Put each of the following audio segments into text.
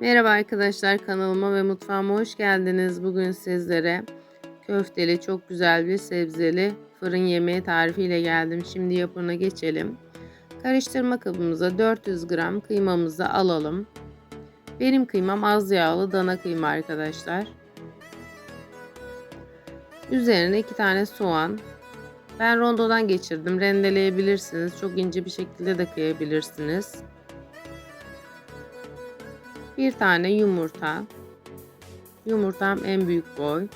Merhaba arkadaşlar kanalıma ve mutfağıma hoş geldiniz. Bugün sizlere köfteli çok güzel bir sebzeli fırın yemeği tarifiyle geldim. Şimdi yapımına geçelim. Karıştırma kabımıza 400 gram kıymamızı alalım. Benim kıymam az yağlı dana kıyma arkadaşlar. Üzerine 2 tane soğan. Ben rondodan geçirdim. Rendeleyebilirsiniz. Çok ince bir şekilde de kıyabilirsiniz. Bir tane yumurta. Yumurtam en büyük boy.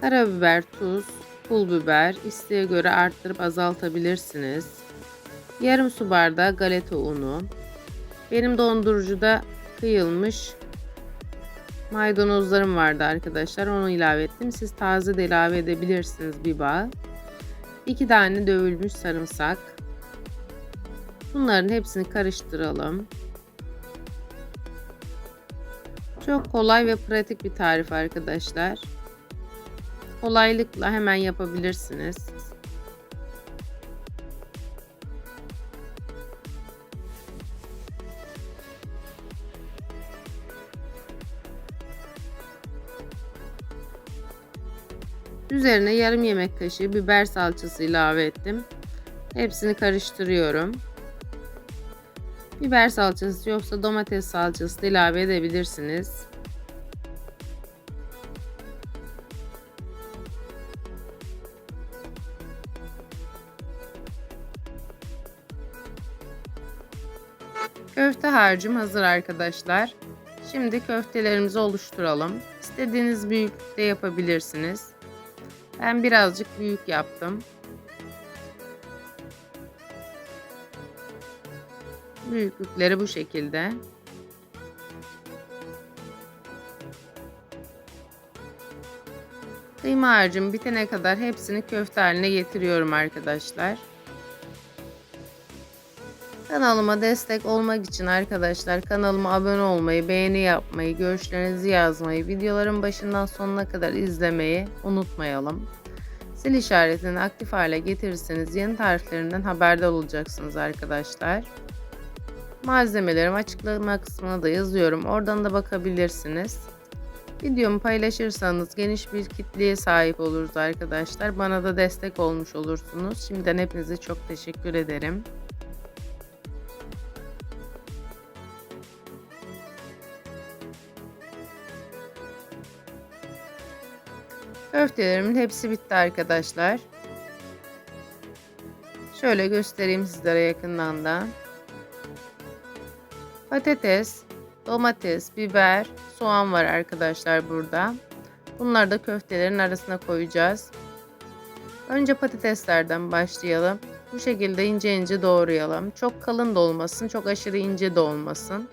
Karabiber, tuz, pul biber isteğe göre arttırıp azaltabilirsiniz. Yarım su bardağı galeta unu. Benim dondurucuda kıyılmış maydanozlarım vardı arkadaşlar. Onu ilave ettim. Siz taze de ilave edebilirsiniz bir bağ. 2 tane dövülmüş sarımsak. Bunların hepsini karıştıralım. Çok kolay ve pratik bir tarif arkadaşlar. Kolaylıkla hemen yapabilirsiniz. Üzerine yarım yemek kaşığı biber salçası ilave ettim. Hepsini karıştırıyorum. Biber salçası yoksa domates salçası da ilave edebilirsiniz. Köfte harcım hazır arkadaşlar. Şimdi köftelerimizi oluşturalım. İstediğiniz büyüklükte yapabilirsiniz. Ben birazcık büyük yaptım. Büyüklükleri bu şekilde. Kıyma harcım bitene kadar hepsini köfte haline getiriyorum arkadaşlar. Kanalıma destek olmak için arkadaşlar kanalıma abone olmayı, beğeni yapmayı, görüşlerinizi yazmayı, videoların başından sonuna kadar izlemeyi unutmayalım. Zil işaretini aktif hale getirirseniz yeni tariflerimden haberdar olacaksınız arkadaşlar. Malzemelerimi açıklama kısmına da yazıyorum. Oradan da bakabilirsiniz. Videomu paylaşırsanız geniş bir kitleye sahip oluruz arkadaşlar. Bana da destek olmuş olursunuz. Şimdiden hepinize çok teşekkür ederim. Köftelerimin hepsi bitti arkadaşlar. Şöyle göstereyim sizlere yakından da. Patates, domates, biber, soğan var arkadaşlar burada. Bunları da köftelerin arasına koyacağız. Önce patateslerden başlayalım. Bu şekilde ince ince doğrayalım. Çok kalın da olmasın, çok aşırı ince de olmasın.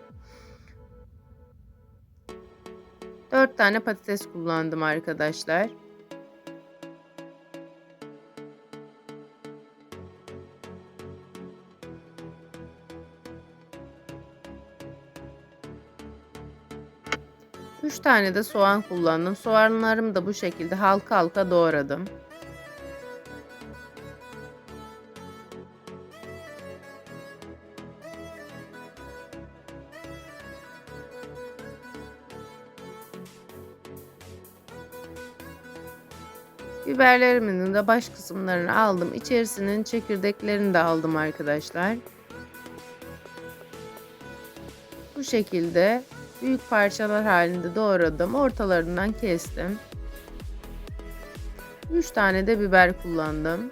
4 tane patates kullandım arkadaşlar. Tane de soğan kullandım. Soğanlarımı da bu şekilde halka halka doğradım. Biberlerimin de baş kısımlarını aldım. İçerisinin çekirdeklerini de aldım arkadaşlar. Bu şekilde büyük parçalar halinde doğradım. Ortalarından kestim. 3 tane de biber kullandım.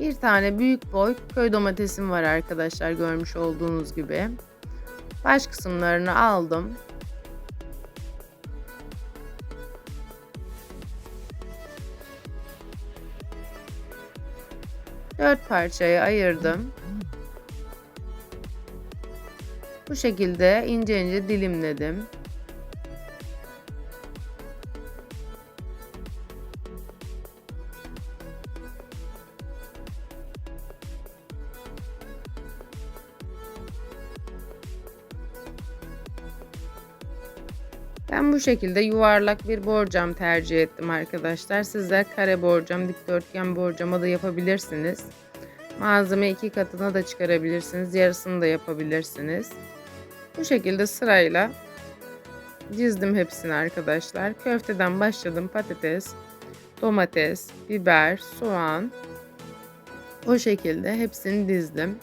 Bir tane büyük boy köy domatesim var arkadaşlar görmüş olduğunuz gibi. Baş kısımlarını aldım. 4 parçaya ayırdım. Bu şekilde ince ince dilimledim. Ben bu şekilde yuvarlak bir borcam tercih ettim arkadaşlar. Sizler kare borcam, dikdörtgen borcama da yapabilirsiniz. Malzeme iki katına da çıkarabilirsiniz. Yarısını da yapabilirsiniz. Bu şekilde sırayla dizdim hepsini arkadaşlar. Köfteden başladım. Patates, domates, biber, soğan. O şekilde hepsini dizdim.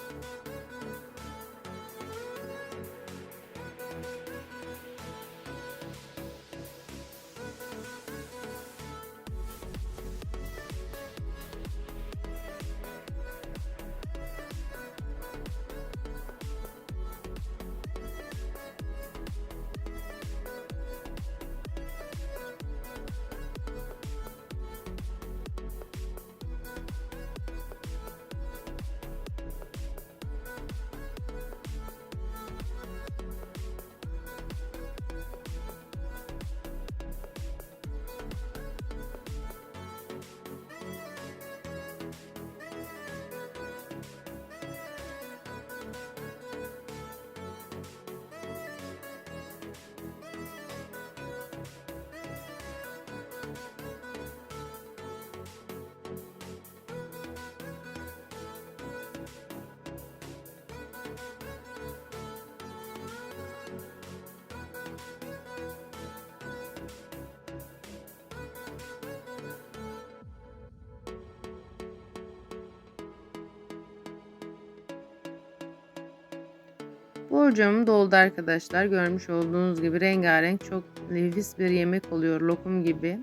Borcamım doldu arkadaşlar. Görmüş olduğunuz gibi rengarenk çok nefis bir yemek oluyor lokum gibi.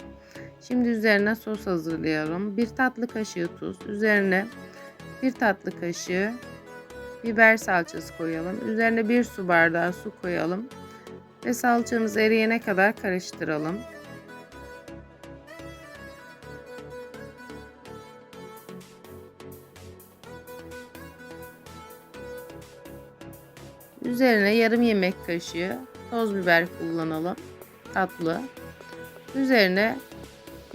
Şimdi üzerine sos hazırlayalım. Bir tatlı kaşığı tuz, üzerine bir tatlı kaşığı biber salçası koyalım. Üzerine bir su bardağı su koyalım ve salçamız eriyene kadar karıştıralım. Üzerine yarım yemek kaşığı toz biber kullanalım. Tatlı. Üzerine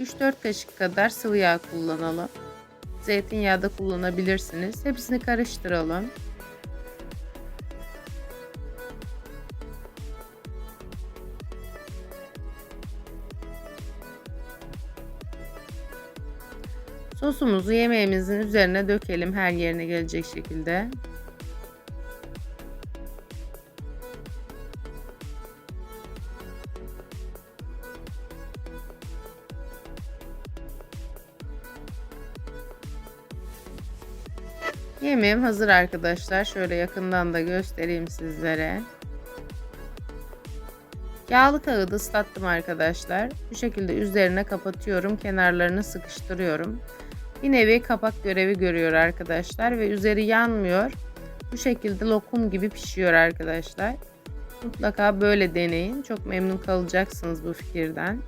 3-4 kaşık kadar sıvı yağ kullanalım. Zeytinyağı da kullanabilirsiniz. Hepsini karıştıralım. Sosumuzu yemeğimizin üzerine dökelim her yerine gelecek şekilde. Yemeğim hazır arkadaşlar. Şöyle yakından da göstereyim sizlere. Yağlı kağıdı ıslattım arkadaşlar. Bu şekilde üzerine kapatıyorum. Kenarlarını sıkıştırıyorum. Bir nevi kapak görevi görüyor arkadaşlar ve üzeri yanmıyor. Bu şekilde lokum gibi pişiyor arkadaşlar. Mutlaka böyle deneyin. Çok memnun kalacaksınız bu fikirden.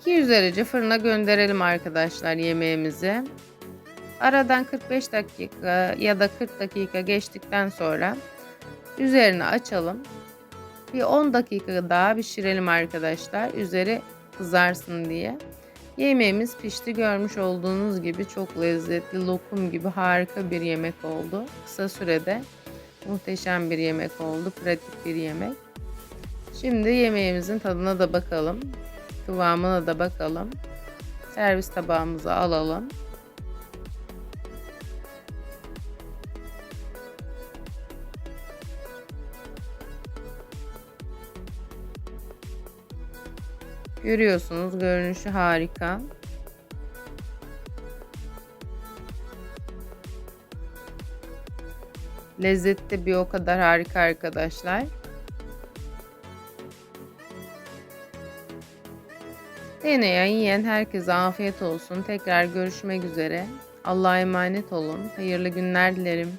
200 derece fırına gönderelim arkadaşlar yemeğimizi. Aradan 45 dakika ya da 40 dakika geçtikten sonra üzerini açalım. Bir 10 dakika daha pişirelim arkadaşlar. Üzeri kızarsın diye. Yemeğimiz pişti. Görmüş olduğunuz gibi çok lezzetli, lokum gibi harika bir yemek oldu. Kısa sürede muhteşem bir yemek oldu. Pratik bir yemek. Şimdi yemeğimizin tadına da bakalım. Kıvamına da bakalım. Servis tabağımıza alalım. Görüyorsunuz görünüşü harika. Lezzeti de bir o kadar harika arkadaşlar. Deneyen yiyen herkese afiyet olsun. Tekrar görüşmek üzere. Allah'a emanet olun. Hayırlı günler dilerim.